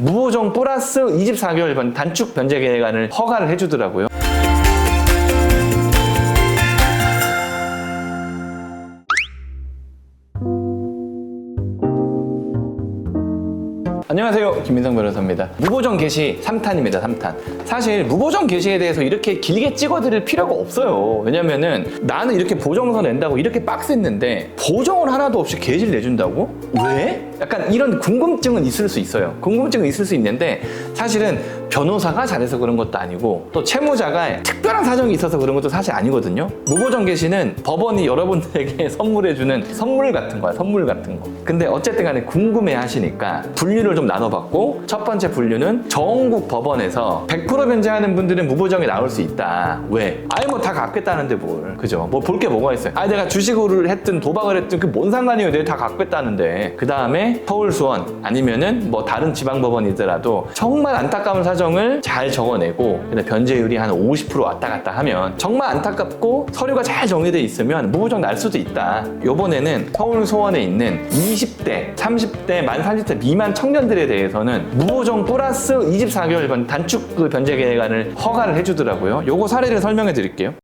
무보정 플러스 24개월 번 단축 변제 기간을 허가를 해주더라고요. 안녕하세요. 김민성 변호사입니다. 무보정 게시 3탄입니다. 3탄. 사실 무보정 게시에 대해서 이렇게 길게 찍어드릴 필요가 없어요. 왜냐면은 나는 이렇게 보정서 낸다고 이렇게 빡셌는데 보정을 하나도 없이 게시를 내준다고? 왜? 약간 이런 궁금증은 있을 수 있어요. 궁금증은 있을 수 있는데 사실은 변호사가 잘해서 그런 것도 아니고 또 채무자가 특별한 사정이 있어서 그런 것도 사실 아니거든요. 무보정 게시는 법원이 여러분들에게 선물해주는 선물 같은 거야. 선물 같은 거. 근데 어쨌든 간에 궁금해 하시니까 분류를 좀 나눠봤고 첫 번째 분류는 전국 법원에서 100% 변제하는 분들은 무보정이 나올 수 있다. 왜? 아예 뭐 다 갚겠다는데 뭘. 그죠? 뭐 볼 게 뭐가 있어요. 아 내가 주식을 했든 도박을 했든 그 뭔 상관이에요. 내가 다 갚겠다는데. 그 다음에 서울 수원 아니면은 뭐 다른 지방 법원이더라도 정말 안타까운 사 정을 잘 적어내고 근데 변제율이 한 50% 왔다 갔다 하면 정말 안타깝고 서류가 잘 정리돼 있으면 무보정 날 수도 있다. 요번에는 서울 소원에 있는 20대, 30대, 만 30대 미만 청년들에 대해서는 무보정 플러스 24개월 번 단축 그 변제 기간을 허가를 해주더라고요. 요거 사례를 설명해 드릴게요.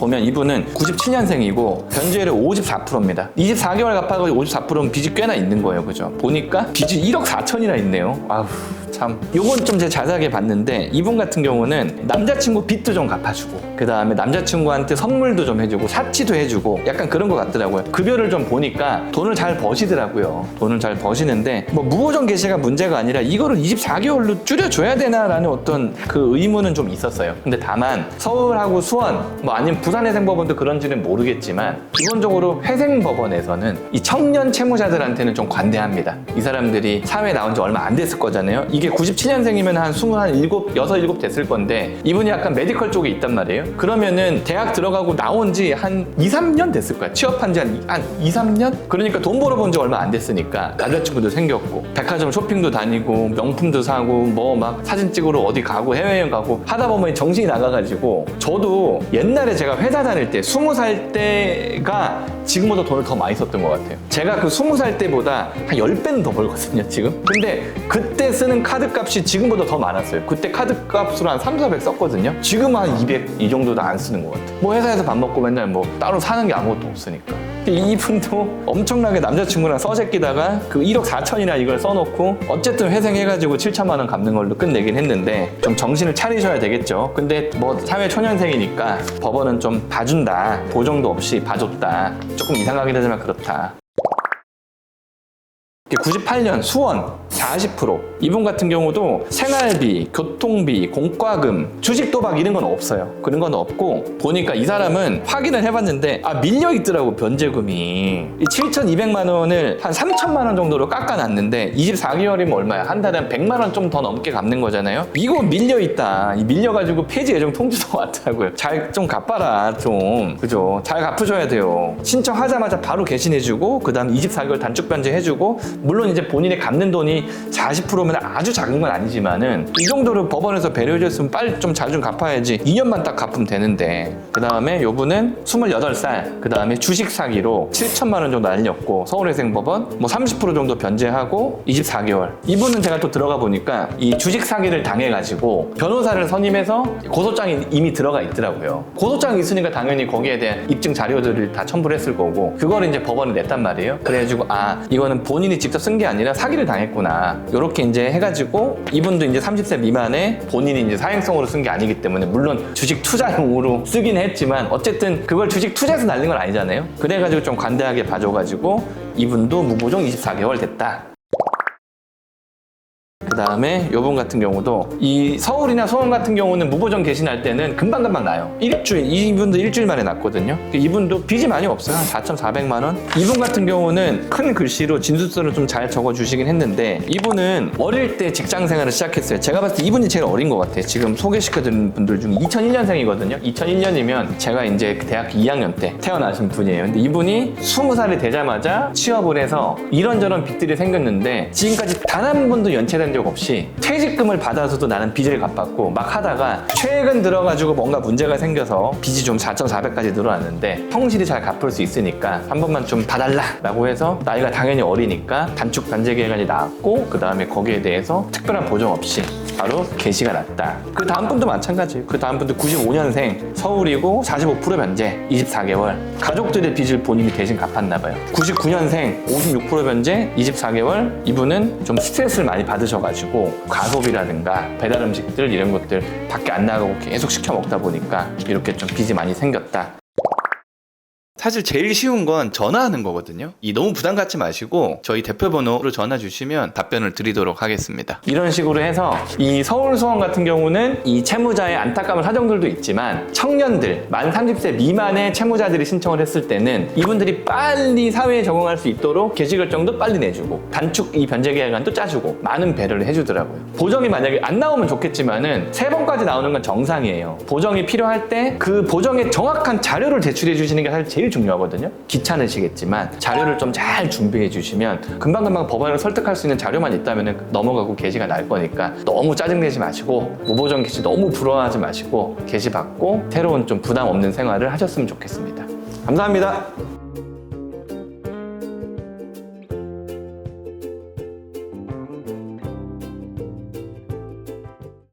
보면 이분은 97년생이고 변제율이 54%입니다. 24개월 갚아가지고 54%면 빚이 꽤나 있는 거예요. 그죠? 보니까 빚이 1억 4천이나 있네요. 아우 참. 요건 좀 제가 자세하게 봤는데 이분 같은 경우는 남자친구 빚도 좀 갚아주고 그 다음에 남자친구한테 선물도 좀 해주고 사치도 해주고 약간 그런 것 같더라고요. 급여를 좀 보니까 돈을 잘 버시더라고요. 돈을 잘 버시는데 뭐 무보정 개시가 문제가 아니라 이거를 24개월로 줄여줘야 되나라는 어떤 그 의문은 좀 있었어요. 근데 다만 서울하고 수원 뭐 아니면 부산해생법원도 그런지는 모르겠지만 기본적으로 회생법원에서는 이 청년 채무자들한테는 좀 관대합니다. 이 사람들이 사회에 나온 지 얼마 안 됐을 거잖아요. 이게 97년생이면 한 27, 6, 7 됐을 건데 이분이 약간 메디컬 쪽에 있단 말이에요. 그러면은 대학 들어가고 나온 지 한 2, 3년 됐을 거야. 취업한 지한 한 2, 3년? 그러니까 돈 벌어본 지 얼마 안 됐으니까 남자친구도 생겼고 백화점 쇼핑도 다니고 명품도 사고 뭐 막 사진 찍으러 어디 가고 해외여행 가고 하다 보면 정신이 나가가지고 저도 옛날에 제가 회사 다닐 때 20살 때가 지금보다 돈을 더 많이 썼던 것 같아요. 제가 그 20살 때보다 한 10배는 더 벌거든요, 지금. 근데 그때 쓰는 카드 값이 지금보다 더 많았어요. 그때 카드 값으로 한 3, 400 썼거든요. 지금 한200이 정도도 안 쓰는 것 같아요. 뭐 회사에서 밥 먹고 맨날 뭐 따로 사는 게 아무것도 없으니까. 이 분도 엄청나게 남자친구랑 써제끼다가 그 1억 4천이나 이걸 써놓고 어쨌든 회생해가지고 7천만 원 갚는 걸로 끝내긴 했는데 좀 정신을 차리셔야 되겠죠. 근데 뭐 사회 초년생이니까 법원은 좀 봐준다. 보정도 없이 봐줬다. 조금 이상하긴 하지만 그렇다. 98년 수원 40% 이분 같은 경우도 생활비, 교통비, 공과금, 주식 도박 이런 건 없어요. 그런 건 없고 보니까 이 사람은 확인을 해봤는데 아 밀려 있더라고 변제금이 이 7,200만 원을 한 3천만 원 정도로 깎아놨는데 24개월이면 얼마야? 한 달에 한 100만 원 좀 더 넘게 갚는 거잖아요. 이거 밀려 있다. 이 밀려가지고 폐지 예정 통지도 왔다고요. 잘 좀 갚아라 좀 그죠? 잘 갚으셔야 돼요. 신청하자마자 바로 개신해주고 그다음 24개월 단축 변제해주고 물론 이제 본인이 갚는 돈이 40%면 아주 작은 건 아니지만은 이 정도로 법원에서 배려해줬으면 빨리 좀 잘 좀 갚아야지. 2년만 딱 갚으면 되는데. 그 다음에 요분은 28살. 그 다음에 주식 사기로 7천만 원 정도 날렸고 서울회생법원 뭐 30% 정도 변제하고 24개월. 이분은 제가 또 들어가 보니까 이 주식 사기를 당해가지고 변호사를 선임해서 고소장이 이미 들어가 있더라고요. 고소장이 있으니까 당연히 거기에 대한 입증 자료들을 다 첨부를 했을 거고 그거를 이제 법원에 냈단 말이에요. 그래가지고 아 이거는 본인이 직접 쓴 게 아니라 사기를 당했구나. 요렇게 이제 해가지고 이분도 이제 30세 미만에 본인이 이제 사행성으로 쓴 게 아니기 때문에 물론 주식 투자용으로 쓰긴 했지만 어쨌든 그걸 주식 투자해서 날린 건 아니잖아요. 그래가지고 좀 관대하게 봐줘가지고 이분도 무보정 24개월 됐다 그 다음에 요분 같은 경우도 이 서울이나 수원 같은 경우는 무보정 개신할 때는 금방금방 나요. 일주일, 이분도 일주일 만에 났거든요. 이분도 빚이 많이 없어요. 한 4,400만 원. 이분 같은 경우는 큰 글씨로 진술서를 좀 잘 적어주시긴 했는데 이분은 어릴 때 직장 생활을 시작했어요. 제가 봤을 때 이분이 제일 어린 것 같아요. 지금 소개시켜드린 분들 중에 2001년생이거든요. 2001년이면 제가 이제 대학교 2학년 때 태어나신 분이에요. 근데 이분이 20살이 되자마자 취업을 해서 이런저런 빚들이 생겼는데 지금까지 단 한 번도 연체된 적 이적 없이 퇴직금을 받아서도 나는 빚을 갚았고 막 하다가 최근 들어가지고 뭔가 문제가 생겨서 빚이 좀 4,400까지 늘어났는데 성실히 잘 갚을 수 있으니까 한 번만 좀 봐달라 라고 해서 나이가 당연히 어리니까 단축 변제 기간이 나왔고 그 다음에 거기에 대해서 특별한 보정 없이 바로 개시가 났다. 그 다음 분도 마찬가지예요. 그 다음 분도 95년생 서울이고 45% 변제 24개월 가족들의 빚을 본인이 대신 갚았나 봐요. 99년생 56% 변제 24개월 이분은 좀 스트레스를 많이 받으셔가지고 가소비라든가 배달 음식들 이런 것들 밖에 안 나가고 계속 시켜 먹다 보니까 이렇게 좀 빚이 많이 생겼다. 사실 제일 쉬운 건 전화하는 거거든요. 이 너무 부담 갖지 마시고 저희 대표 번호로 전화 주시면 답변을 드리도록 하겠습니다. 이런 식으로 해서 이 서울 수원 같은 경우는 이 채무자의 안타까운 사정들도 있지만 청년들 만 30세 미만의 채무자들이 신청을 했을 때는 이분들이 빨리 사회에 적응할 수 있도록 개시 결정도 빨리 내주고 단축 이 변제 기간도 짜주고 많은 배려를 해주더라고요. 보정이 만약에 안 나오면 좋겠지만은 세 번까지 나오는 건 정상이에요. 보정이 필요할 때 그 보정의 정확한 자료를 제출해 주시는 게 사실 제일 중요하거든요. 귀찮으시겠지만 자료를 좀 잘 준비해 주시면 금방금방 법원을 설득할 수 있는 자료만 있다면 넘어가고 게시가 날 거니까 너무 짜증내지 마시고 무보정 게시 너무 부러워하지 마시고 게시 받고 새로운 좀 부담 없는 생활을 하셨으면 좋겠습니다. 감사합니다.